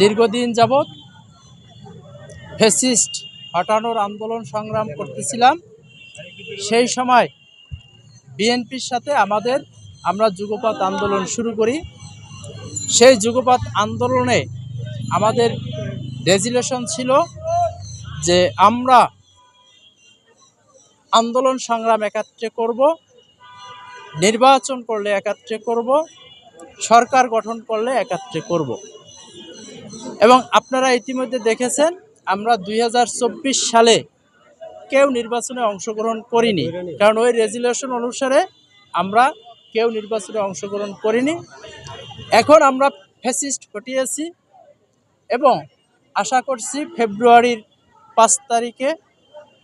দীর্ঘদিন যাবৎ ফেসিস্ট হটানোর আন্দোলন সংগ্রাম করতেছিলাম। সেই সময় বিএনপির সাথে আমাদের আমরা যুগপৎ আন্দোলন শুরু করি। সেই যুগপৎ আন্দোলনে আমাদের রেজুলেশন ছিল যে আমরা আন্দোলন সংগ্রাম একাত্রে করব, নির্বাচন করলে একাত্রে করব, সরকার গঠন করলে একাত্রে করব। এবং আপনারা ইতিমধ্যে দেখেছেন, আমরা দুই হাজার চব্বিশ সালে কেউ নির্বাচনে অংশগ্রহণ করিনি। কারণ ওই রেজুলেশন অনুসারে আমরা কেউ নির্বাচনে অংশগ্রহণ করিনি। এখন আমরা ফেসিস্ট ঘটিয়েছি এবং আশা করছি ফেব্রুয়ারির পাঁচ তারিখে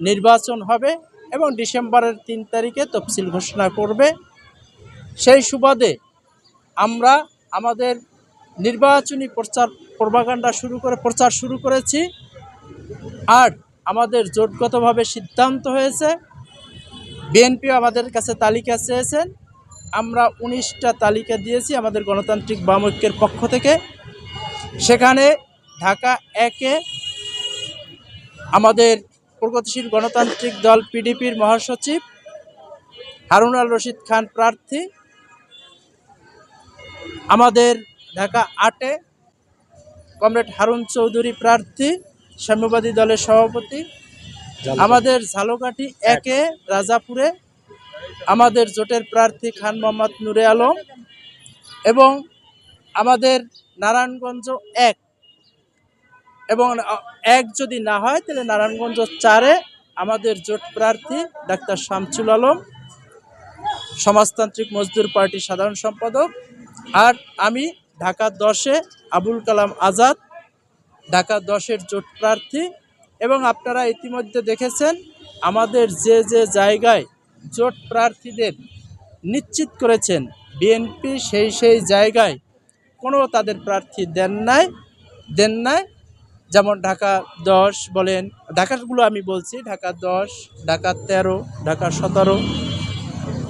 নির্বাচন হবে এবং ডিসেম্বরের তিন তারিখে তফসিল ঘোষণা করবে। সেই সুবাদে আমরা আমাদের নির্বাচনী প্রচার প্রভাকাণ্ডা শুরু করে, প্রচার শুরু করেছি। আর আমাদের জোটগতভাবে সিদ্ধান্ত হয়েছে, বিএনপিও আমাদের কাছে তালিকা চেয়েছেন। আমরা উনিশটা তালিকা দিয়েছি আমাদের গণতান্ত্রিক বামৈক্যের পক্ষ থেকে। সেখানে ঢাকা একে আমাদের প্রগতিশীল গণতান্ত্রিক দল পিডিপির মহাসচিব হারুন আল রশিদ খান প্রার্থী। আমাদের ঢাকা আটে কমরেড হারুন চৌধুরী প্রার্থী সাম্যবাদী দলের সভাপতি। আমাদের ঝালকাঠি একে রাজাপুরে। আমাদের জোটের প্রার্থী খান মোহাম্মদ নুরে আলম। এবং আমাদের নারায়ণগঞ্জ এক। এবং এক যদি না হয় তাহলে নারায়ণগঞ্জ চারে আমাদের জোট প্রার্থী ডাক্তার শামসুল আলম। সমাজতান্ত্রিক মজদুর পার্টির সাধারণ সম্পাদক। আর আমি ঢাকা দশে আবুল কালাম আজাদ, ঢাকা দশের জোট প্রার্থী। এবং আপনারা ইতিমধ্যে দেখেছেন, আমাদের যে যে জায়গায় জোট প্রার্থীদের নিশ্চিত করেছেন বিএনপি সেই সেই জায়গায় কোনো তাদের প্রার্থী দেন নাই দেন নাই। যেমন ঢাকা দশ বলেন, ঢাকাগুলো আমি বলছি, ঢাকা দশ, ঢাকা তেরো, ঢাকা সতেরো।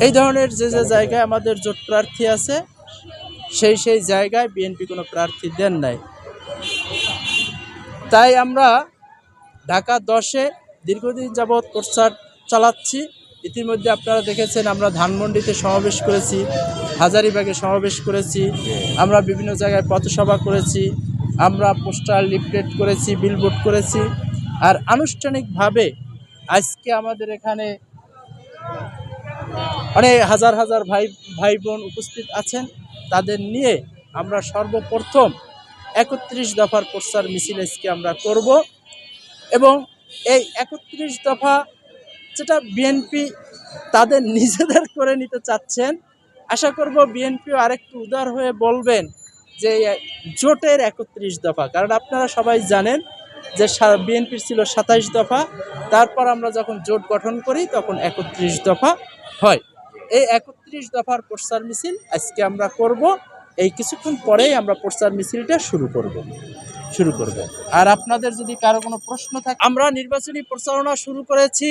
এই ধরনের যে যে জায়গায় আমাদের জোট প্রার্থী আছে সেই সেই জায়গায় বিএনপি কোনো প্রার্থী দেন নাই। তাই আমরা ঢাকা দশে দীর্ঘদিন যাবৎ প্রচার চালাচ্ছি। ইতিমধ্যে আপনারা দেখেছেন আমরা ধানমন্ডিতে সমাবেশ করেছি, হাজারিবাগে সমাবেশ করেছি, আমরা বিভিন্ন জায়গায় পথসভা করেছি, আমরা পোস্টার লিফলেট করেছি বিলবোর্ড করেছি। আর আনুষ্ঠানিকভাবে আজকে আমাদের এখানে অনেক হাজার হাজার ভাই ভাই বোন উপস্থিত আছেন। তাদের নিয়ে আমরা সর্বপ্রথম একত্রিশ দফার প্রচার মিছিল আজকে আমরা করব এবং এই একত্রিশ দফা যেটা বিএনপি তাদের নিজেদের করে নিতে চাচ্ছেন, আশা করব বিএনপিও আরেকটু উদার হয়ে বলবেন যে জোটের একত্রিশ দফা। কারণ আপনারা সবাই জানেন যে বিএনপির ছিল সাতাইশ দফা, তারপর আমরা যখন জোট গঠন করি তখন একত্রিশ দফা হয়। এই একত্রিশ দফার প্রচার মিছিল আজকে আমরা করব। এই কিছুক্ষণ পরেই আমরা প্রচার মিছিলটা শুরু করব। শুরু করব। আর আপনাদের যদি কারও কোনো প্রশ্ন থাকে, আমরা নির্বাচনী প্রচারণা শুরু করেছি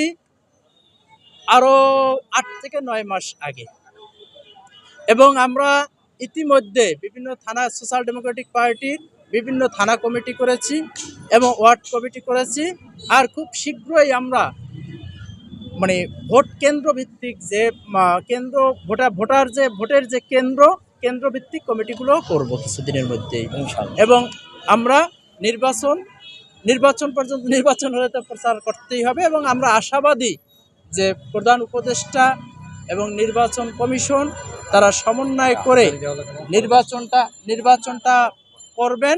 আরও আট থেকে নয় মাস আগে। এবং আমরা ইতিমধ্যে বিভিন্ন থানা সোশ্যাল ডেমোক্রেটিক পার্টির বিভিন্ন থানা কমিটি করেছি এবং ওয়ার্ড কমিটি করেছি। আর খুব শীঘ্রই আমরা মানে ভোট কেন্দ্র ভিত্তিক যে কেন্দ্র ভোটার ভোটার যে ভোটের যে কেন্দ্র কেন্দ্র ভিত্তিক কমিটিগুলো করব কিছুদিনের মধ্যেই। এবং আমরা নির্বাচন নির্বাচন পর্যন্ত নির্বাচন হলে তো প্রচার করতেই হবে এবং আমরা আশাবাদী যে প্রধান উপদেষ্টা এবং নির্বাচন কমিশন তারা সমন্বয় করে নির্বাচনটা নির্বাচনটা করবেন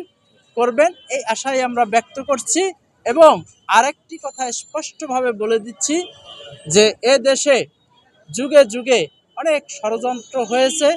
করবেন এই আশাই আমরা ব্যক্ত করছি। এবং আরেকটি কথা স্পষ্টভাবে বলে দিচ্ছি যে এ দেশে যুগে যুগে অনেক ষড়যন্ত্র হয়েছে।